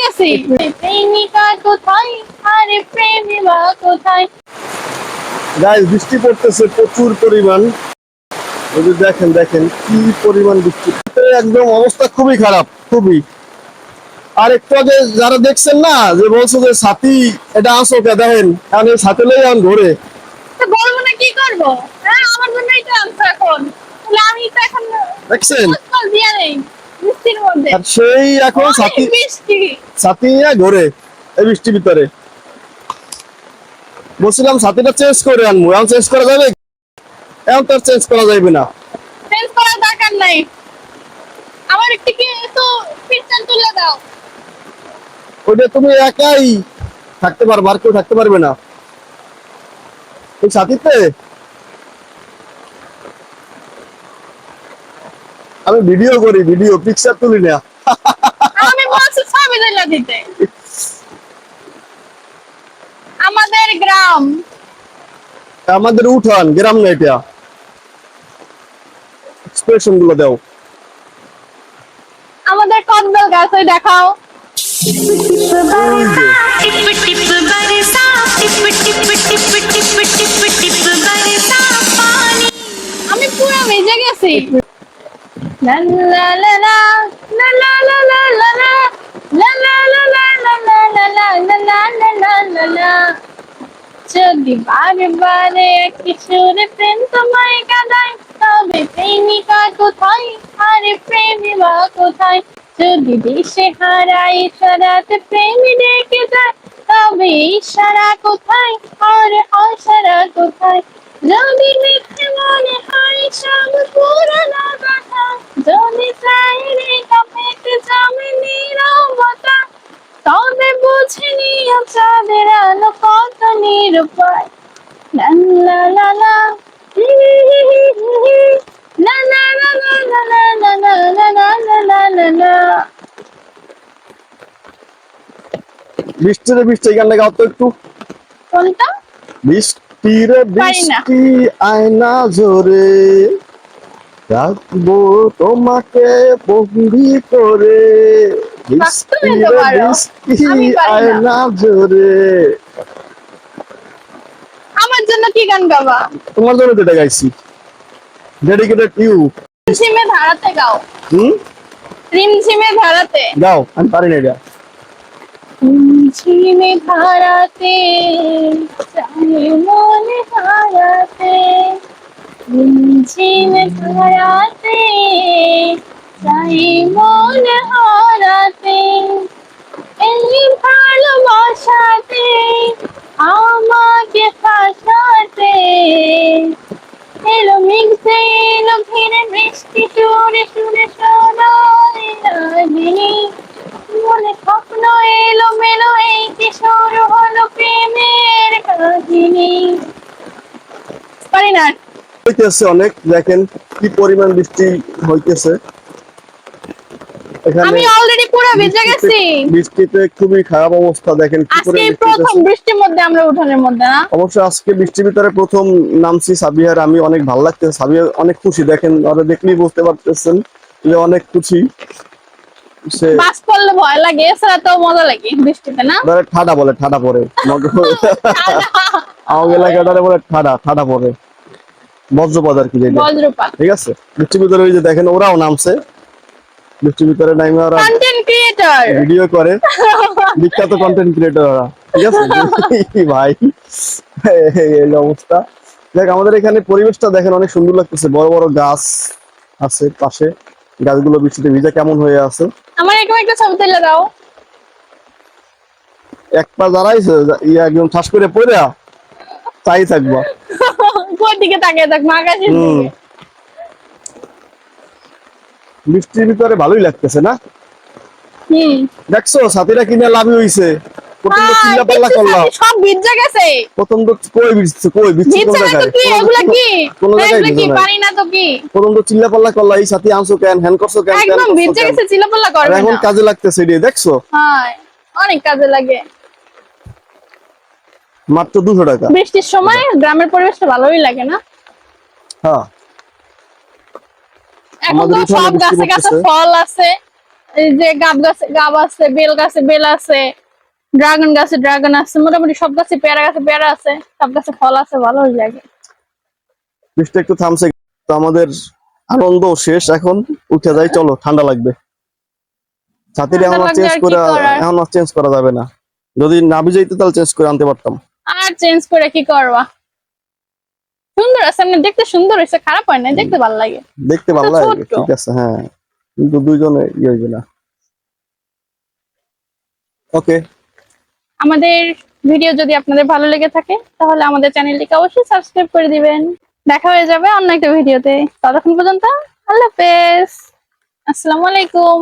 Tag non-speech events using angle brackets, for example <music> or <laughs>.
গেছি প্রেমিকা কোথায়? আরে প্রেমিকা কোথায়? গাইস বৃষ্টি পড়তেছে প্রচুর পরিমাণ। এই যে দেখেন দেখেন কি পরিমাণ বৃষ্টি। একদম অবস্থা খুবই খারাপ খুবই। আর একটু আগে যারা দেখছেন না যে বলছো যে সাথী এটা আসো কে? দেখেন আমি সাথে লই আমি ঘুরে। তো বলব না কি করব? হ্যাঁ আমার জন্যই তো আনছো এখন। তাহলে আমি তো এখন দেখছেন? আর সেই এখন সাথী অনেক সাথী নিয়ে এই বৃষ্টির ভিতরে। বলছিলাম সাথীটা চেঞ্জ করে আনব এখন চেঞ্জ করা যাবে এখন চেঞ্জ করা যাবে না। চেঞ্জ করার দরকার নাই। আমার একটু কি একটু পিকচার তুলে দাও। ওইটা তুমি একাই থাকতে পারবে আর কেউ থাকতে পারবে না। এই সাথীতে আমি ভিডিও করি ভিডিও পিকচার তুলি না। আমি বলছি ছবি দিলে দিতে। আমাদের গ্রাম। আমাদের উঠান গ্রাম না এটা। এক্সপ্রেশনগুলো দাও। আমাদের কদবেল গাছ ওই দেখাও। আমি পুরো ভেজে গেছি। যদি বারে বারে একই সুরে প্রেম তোমায় কাঁদায় তবে প্রেমিকা কোথায় আরে প্রেমিকা কোথায় যদি দিশে হারাই সারাতে প্রেমী ডেকে যায় তবে ইশারা কোথায় আর অসারা কোথায় যদি মিথ্যে মনে হয় সব পুরানো কথা যদি চাই রেখা পেতে যাবে নীরবতা তবে বুঝে নিও চাঁদের আলো কত নিরুপায় লা লা লা লা। লা লা লা লা লা লা লা লা লা লা লা লা। বৃষ্টিরে বৃষ্টি গানটা গাও তো একটু কোনটা বৃষ্টিরে না। বৃষ্টি আয়না ঝরে রাখব তোমাকে বন্দি করে। বৃষ্টি আয়না ঝরে আমার জন্য কি গান গাবা? তোমার জন্য যেটা গাইছি। ডেডিকেটেড ইউ রিমঝিমে ধারাতে গাও। হুম? রিমঝিমে ধারাতে। গাও আমি পারি না এটা। ঝিমে ধারাতে চাই মনে হারাতে ঝিমে ধারাতে চাই মনে হারাতে এই ভালোবাসাতে, আমাকে ফাঁসাতে। এলো মিগতে এলো ঘিরে বৃষ্টি হইতেছে অনেক দেখেন কি পরিমাণ বৃষ্টি হইতেছে। আমি অলরেডি পুরো ভিজে গেছি। বৃষ্টিতে খুবই খারাপ অবস্থা দেখেন কি আজকে প্রথম বৃষ্টির মধ্যে আমরা উঠানের মধ্যে না? অবশ্য আজকে বৃষ্টির ভিতরে প্রথম নামছি সাবিহার আমি অনেক ভালো লাগতেছে সাবিহার অনেক খুশি দেখেন ওরা দেখলেই বুঝতে পারতেছেন যে অনেক খুশি। সে বাস পড়লে ভয় লাগে এছাড়া তো মজা লাগে বৃষ্টিতে না? ধরে ঠাডা বলে ঠাডা পরে। <laughs> আমার এলাকাটারে বলে ঠাডা ঠাডা পরে। বজ্রপাত আর কি যেটা ঠিক আছে? ওই যে দেখেন ওরাও নামছে। ভিতরে নামে ওরা কন্টেন্ট ক্রিয়েটর ভিডিও করে। বিখ্যাত কন্টেন্ট ক্রিয়েটর ওরা। ঠিক আছে? ভাই। এই অবস্থা। দেখ আমাদের এখানে পরিবেশটা দেখেন অনেক সুন্দর লাগতেছে। বড় বড় গাছ আছে পাশে। গাছগুলো বৃষ্টিতে ভিজা কেমন হয়ে আছে। আমার এরকম একটা ছবি তুলে দাও। এক পা দাঁড়াইছে ইয়ে একদম ঠাস করে পড়ে তাই থাকব। কোন দিকে তাকিয়ে আকাশের দিকে বৃষ্টির ভিতরে ভালোই লাগতেছে না? হুম। দেখছ সাথীরা কিনে হইছে। প্রথম তো চিল্লা পাল্লা করলাম। সব ভিজে গেছে। প্রথম তো কই বিচ্ছে কই বিচ্ছে কোন ভিজছে না তো জায়গায়? কি? এগুলা কি? কোন জায়গায় ভিজে নাই। পারি না তো কি? প্রথম তো চিল্লা পাল্লা করলা এই সাথী আনছো কেন? হ্যান করছ কেন? ত্যান একদম ভিজে গেছে করবে এখন কাজে লাগতেছে এটি দেখছ? হ্যাঁ অনেক কাজে লাগে। মাত্র দুশো টাকা। বৃষ্টির সময় গ্রামের পরিবেশটা ভালোই লাগে না? হ্যাঁ। এখন আমাদের তো সব গাছে গাছে ফল আছে এই যে গাব গাছে গাব আছে বেল গাছে বেল আছে ড্রাগন গাছে ড্রাগন আছে মোটামুটি সব গাছে পেয়ারা গাছে পেয়ারা আছে সব গাছে ফল আছে ভালো লাগে। বৃষ্টি একটু থামছে তো আমাদের আনন্দ শেষ এখন উঠে যাই চলো ঠান্ডা লাগবে। ছাতির ঠান্ডা এখন চেঞ্জ করে? এখন চেঞ্জ করা যাবে না। যদি না ভিজাইতে তাহলে চেঞ্জ করে আনতে পারতাম। আর চেঞ্জ করে কি করবা? সুন্দর আছে এমনি দেখতে সুন্দর হয়েছে খারাপ হয় না দেখতে ভালো লাগে। দেখতে ভালো লাগে ঠিক আছে হ্যাঁ। কিন্তু দুইজনে ইয়ে হইবে না। ওকে। আমাদের ভিডিও যদি আপনাদের ভালো লেগে থাকে তাহলে আমাদের চ্যানেলটিকে অবশ্যই সাবস্ক্রাইব করে দিবেন। দেখা হয়ে যাবে অন্য একটা ভিডিওতে। ততক্ষণ পর্যন্ত আল্লাহ হাফেজ। আসসালামু আলাইকুম।